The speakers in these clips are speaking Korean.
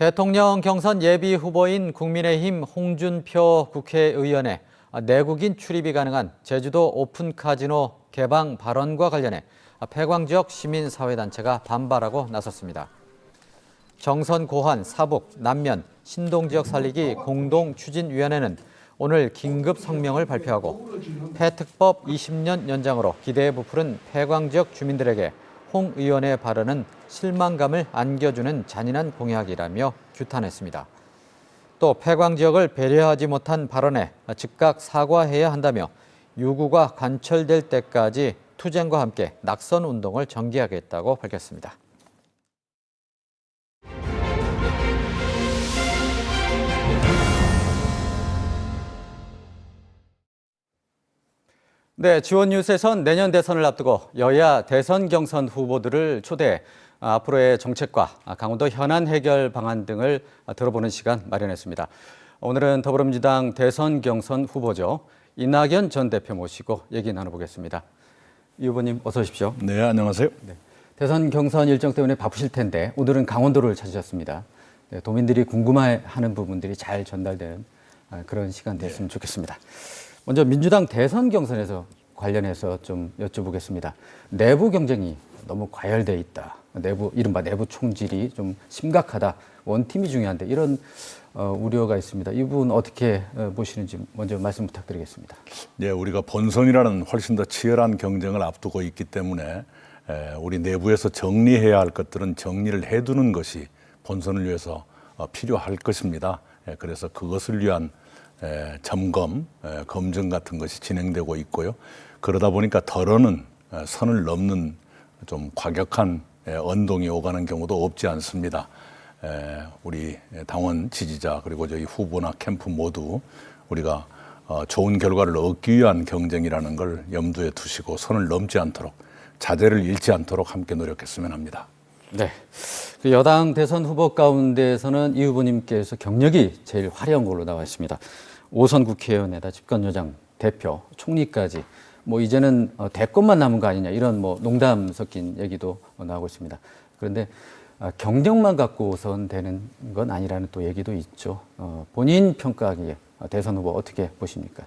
대통령 경선 예비 후보인 국민의힘 홍준표 국회의원의 내국인 출입이 가능한 제주도 오픈 카지노 개방 발언과 관련해 폐광 지역 시민사회단체가 반발하고 나섰습니다. 정선 고환, 사북, 남면, 신동 지역 살리기 공동 추진위원회는 오늘 긴급 성명을 발표하고 폐특법 20년 연장으로 기대에 부풀은 폐광 지역 주민들에게 홍 의원의 발언은 실망감을 안겨주는 잔인한 공약이라며 규탄했습니다. 또 폐광 지역을 배려하지 못한 발언에 즉각 사과해야 한다며 유구가 관철될 때까지 투쟁과 함께 낙선 운동을 전개하겠다고 밝혔습니다. 네, 지원 뉴스에선 내년 대선을 앞두고 여야 대선 경선 후보들을 초대해 앞으로의 정책과 강원도 현안 해결 방안 등을 들어보는 시간 마련했습니다. 오늘은 더불어민주당 대선 경선 후보죠. 이낙연 전 대표 모시고 얘기 나눠보겠습니다. 이 후보님 어서 오십시오. 네, 안녕하세요. 대선 경선 일정 때문에 바쁘실 텐데 오늘은 강원도를 찾으셨습니다. 네, 도민들이 궁금해하는 부분들이 잘 전달되는 아, 그런 시간 됐으면 좋겠습니다. 먼저 민주당 대선 경선에서 관련해서 좀 여쭤보겠습니다. 내부 경쟁이 너무 과열돼 있다. 내부 이른바 내부 총질이 좀 심각하다. 원팀이 중요한데 이런 어, 우려가 있습니다. 이 부분 어떻게 어, 보시는지 먼저 말씀 부탁드리겠습니다. 네, 우리가 본선이라는 훨씬 더 치열한 경쟁을 앞두고 있기 때문에 에, 우리 내부에서 정리해야 할 것들은 정리를 해두는 것이 본선을 위해서 어, 필요할 것입니다. 에, 그래서 그것을 위한 에, 점검, 에, 검증 같은 것이 진행되고 있고요. 그러다 보니까 덜어는 에, 선을 넘는 좀 과격한 에, 언동이 오가는 경우도 없지 않습니다. 에, 우리 당원 지지자 그리고 저희 후보나 캠프 모두 우리가 어, 좋은 결과를 얻기 위한 경쟁이라는 걸 염두에 두시고 선을 넘지 않도록 자제를 잃지 않도록 함께 노력했으면 합니다. 네. 그 여당 대선 후보 가운데서는 이 후보님께서 경력이 제일 화려한 걸로 나와 있습니다. 오선 국회의원에다 집권여당 대표, 총리까지 뭐 이제는 어, 대권만 남은 거 아니냐 이런 뭐 농담 섞인 얘기도 나오고 있습니다. 그런데 아, 경력만 갖고선 되는 건 아니라는 또 얘기도 있죠. 어, 본인 평가하기에 어, 대선 후보 어떻게 보십니까?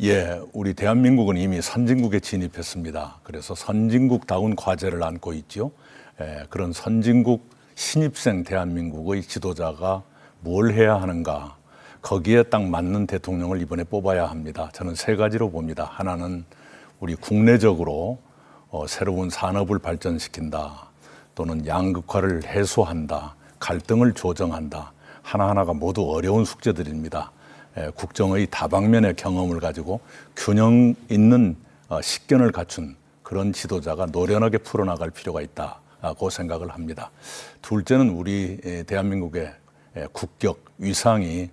예, 우리 대한민국은 이미 선진국에 진입했습니다. 그래서 선진국다운 과제를 안고 있죠. 예, 그런 선진국 신입생 대한민국의 지도자가 뭘 해야 하는가. 거기에 딱 맞는 대통령을 이번에 뽑아야 합니다. 저는 세 가지로 봅니다. 하나는 우리 국내적으로 어, 새로운 산업을 발전시킨다. 또는 양극화를 해소한다. 갈등을 조정한다. 하나하나가 모두 어려운 숙제들입니다. 에, 국정의 다방면의 경험을 가지고 균형 있는 어, 식견을 갖춘 그런 지도자가 노련하게 풀어나갈 필요가 있다고 생각을 합니다. 둘째는 우리 에, 대한민국의 에, 국격, 위상이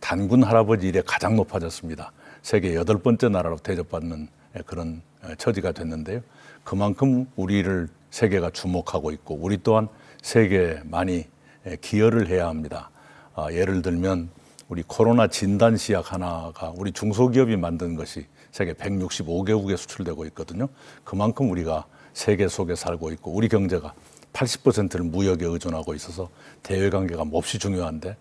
단군 할아버지 일에 가장 높아졌습니다. 세계 여덟 번째 나라로 대접받는 에, 그런 에, 처지가 됐는데요. 그만큼 우리를 세계가 주목하고 있고 우리 또한 세계에 많이 에, 기여를 해야 합니다. 아, 예를 들면 우리 코로나 진단 시약 하나가 우리 중소기업이 만든 것이 세계 165개국에 수출되고 있거든요. 그만큼 우리가 세계 속에 살고 있고 우리 경제가 80%를 무역에 의존하고 있어서 대외 관계가 몹시 중요한데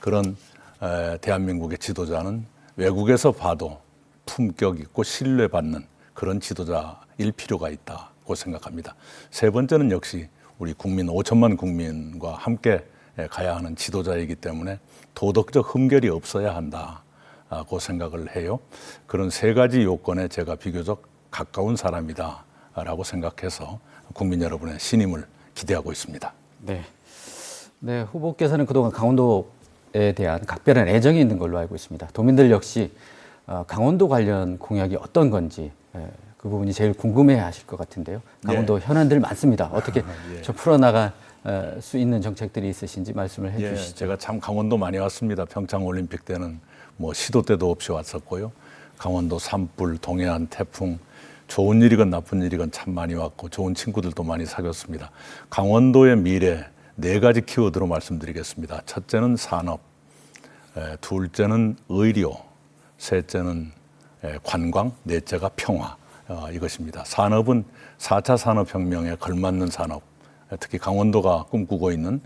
그런 에, 대한민국의 지도자는 외국에서 봐도 품격 있고 신뢰받는 그런 지도자일 필요가 있다고 생각합니다. 세 번째는 역시 우리 국민 5천만 국민과 함께 가야 하는 지도자이기 때문에 도덕적 흠결이 없어야 한다고 생각을 해요. 그런 세 가지 요건에 제가 비교적 가까운 사람이다라고 생각해서 국민 여러분의 신임을 기대하고 있습니다. 네. 네, 후보께서는 그동안 강원도에 대한 각별한 애정이 있는 걸로 알고 있습니다. 도민들 역시 어, 강원도 관련 공약이 어떤 건지 예, 그 부분이 제일 궁금해 하실 것 같은데요. 강원도 현안들 많습니다. 어떻게 예. 좀 풀어나갈 어, 수 있는 정책들이 있으신지 말씀을 해 예, 주시죠. 제가 참 강원도 많이 왔습니다. 평창 올림픽 때는 뭐 시도 때도 없이 왔었고요. 강원도 산불, 동해안 태풍, 좋은 일이건 나쁜 일이건 참 많이 왔고 좋은 친구들도 많이 사귀었습니다. 강원도의 미래 네 가지 키워드로 말씀드리겠습니다. 첫째는 산업, 에, 둘째는 의료, 셋째는 에, 관광, 넷째가 평화 어, 이것입니다. 산업은 4차 산업혁명에 걸맞는 산업, 특히 강원도가 꿈꾸고 있는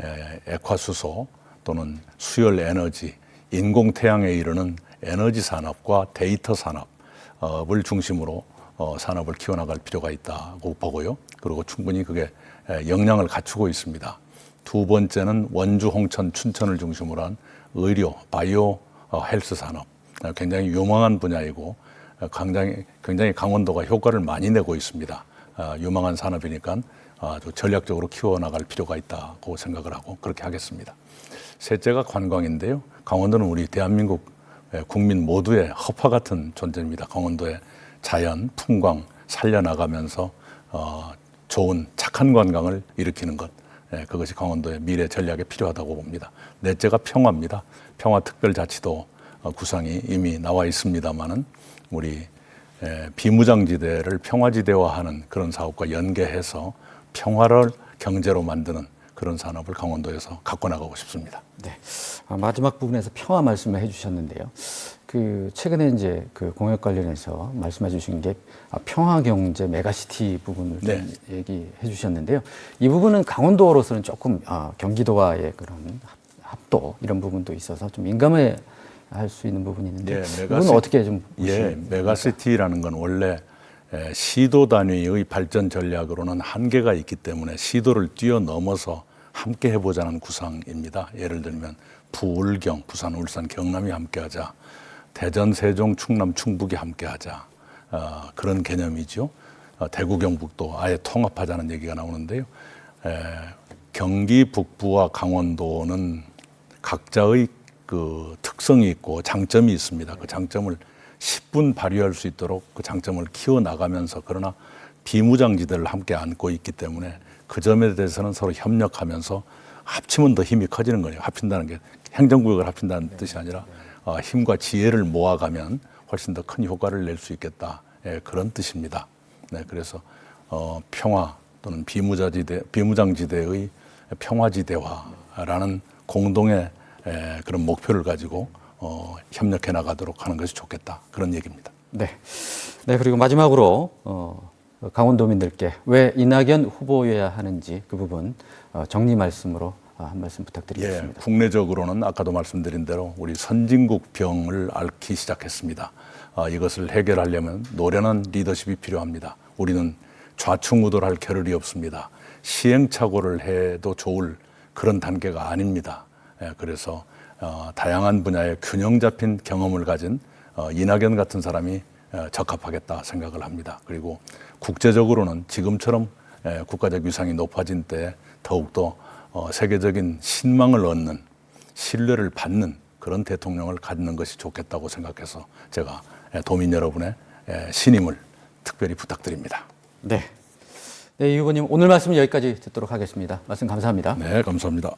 에, 액화수소 또는 수열 에너지, 인공 태양에 이르는 에너지 산업과 데이터 산업을 중심으로 어, 산업을 키워나갈 필요가 있다고 보고요. 그리고 충분히 그게 에, 역량을 갖추고 있습니다. 두 번째는 원주, 홍천, 춘천을 중심으로 한 의료, 바이오 어, 헬스 산업 어, 굉장히 유망한 분야이고 어, 굉장히 굉장히 강원도가 효과를 많이 내고 있습니다. 어, 유망한 산업이니까 아주 전략적으로 키워나갈 필요가 있다고 생각을 하고 그렇게 하겠습니다. 셋째가 관광인데요. 강원도는 우리 대한민국 에, 국민 모두의 허파 같은 존재입니다. 강원도의 자연, 풍광 살려나가면서 어, 좋은 착한 관광을 일으키는 것. 예, 그것이 강원도의 미래 전략에 필요하다고 봅니다. 넷째가 평화입니다. 평화특별자치도 어, 구상이 이미 나와 있습니다만은 우리 에, 비무장지대를 평화지대화하는 그런 사업과 연계해서 평화를 경제로 만드는 그런 산업을 강원도에서 갖고 나가고 싶습니다. 네. 아, 마지막 부분에서 평화 말씀을 해주셨는데요. 그 최근에 이제 그 공약 관련해서 말씀해 주신 게 아, 평화 경제 메가시티 부분을 좀 네. 얘기해 주셨는데요. 이 부분은 강원도로서는 조금 아, 경기도와의 그런 합- 합도 이런 부분도 있어서 좀 민감해 할 수 있는 부분이 있는데 예, 그건 어떻게 좀 예, 메가시티라는 건 원래 에, 시도 단위의 발전 전략으로는 한계가 있기 때문에 시도를 뛰어넘어서 함께 해보자는 구상입니다. 예를 들면 부울경, 부산, 울산, 경남이 함께하자, 대전, 세종, 충남, 충북이 함께하자 어, 그런 개념이죠. 어, 대구, 경북도 아예 통합하자는 얘기가 나오는데요. 에, 경기 북부와 강원도는 각자의 그 특성이 있고 장점이 있습니다. 그 장점을 10분 발휘할 수 있도록 그 장점을 키워 나가면서 그러나 비무장지대를 함께 안고 있기 때문에 그 점에 대해서는 서로 협력하면서 합치면 더 힘이 커지는 거예요. 합친다는 게 행정구역을 합친다는 뜻이 아니라 어, 힘과 지혜를 모아가면 훨씬 더 큰 효과를 낼 수 있겠다. 예, 그런 뜻입니다. 네, 그래서 어, 평화 또는 비무자지대, 비무장지대의 평화지대화라는 공동의 에, 그런 목표를 가지고 어, 협력해 나가도록 하는 것이 좋겠다 그런 얘기입니다. 네. 네, 그리고 마지막으로 어, 강원도민들께 왜 이낙연 후보여야 하는지 그 부분 어, 정리 말씀으로 어, 한 말씀 예, 부탁드리겠습니다. 국내적으로는 아까도 말씀드린 대로 우리 선진국 병을 앓기 시작했습니다. 아, 이것을 해결하려면 노련한 리더십이 필요합니다. 우리는 좌충우돌할 겨를이 없습니다. 시행착오를 해도 좋을 그런 단계가 아닙니다. 예, 그래서 어, 다양한 분야의 균형 잡힌 경험을 가진 어, 이낙연 같은 사람이 어, 적합하겠다 생각을 합니다. 그리고 국제적으로는 지금처럼 예, 국가적 위상이 높아진 때 더욱더 어, 세계적인 신망을 얻는 신뢰를 받는 그런 대통령을 갖는 것이 좋겠다고 생각해서 제가 예, 도민 여러분의 예, 신임을 특별히 부탁드립니다. 네. 네, 이 후보님 오늘 말씀 여기까지 듣도록 하겠습니다. 말씀 감사합니다. 네, 감사합니다.